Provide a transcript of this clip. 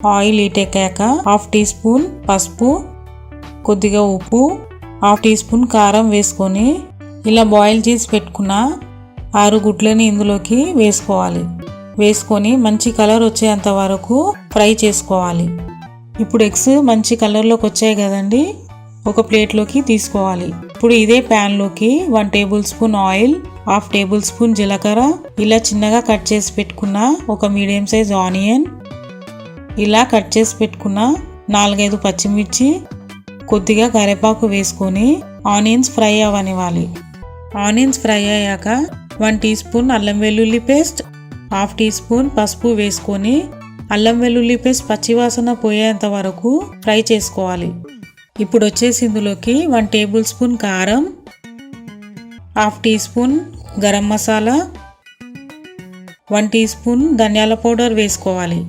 Oil ఈటెక్కాక half teaspoon పసుపు కొద్దిగా ఉప్పు హాఫ్ టీ స్పూన్ కారం వేసుకొని ఇలా బాయిల్ చేసి పెట్టుకున్న ఆరు గుడ్లని ఇందులోకి వేసుకోవాలి. వేసుకొని మంచి కలర్ వచ్చేంత వరకు ఫ్రై చేసుకోవాలి. ఇప్పుడు ఎగ్స్ మంచి కలర్లోకి వచ్చాయి కదండి ఒక ప్లేట్లోకి తీసుకోవాలి. ఇప్పుడు ఇదే ప్యాన్లోకి one tablespoon oil half tablespoon జీలకర్ర ఇలా చిన్నగా కట్ చేసి పెట్టుకున్న ఒక మీడియం సైజ్ ఆనియన్ ఇలా కట్ చేసి పెట్టుకున్న నాలుగైదు పచ్చిమిర్చి కొద్దిగా కరివేపాకు వేసుకొని ఆనియన్స్ ఫ్రై అవ్వనివ్వాలి. ఆనియన్స్ ఫ్రై అయ్యాక వన్ టీ స్పూన్ అల్లం వెల్లుల్లి పేస్ట్ హాఫ్ టీ స్పూన్ పసుపు వేసుకొని అల్లం వెల్లుల్లి పేస్ట్ పచ్చివాసన పోయేంత వరకు ఫ్రై చేసుకోవాలి. ఇప్పుడు వచ్చేసి ఇందులోకి వన్ టేబుల్ స్పూన్ కారం half teaspoon garam masala one teaspoon ధనియాల పౌడర్ వేసుకోవాలి.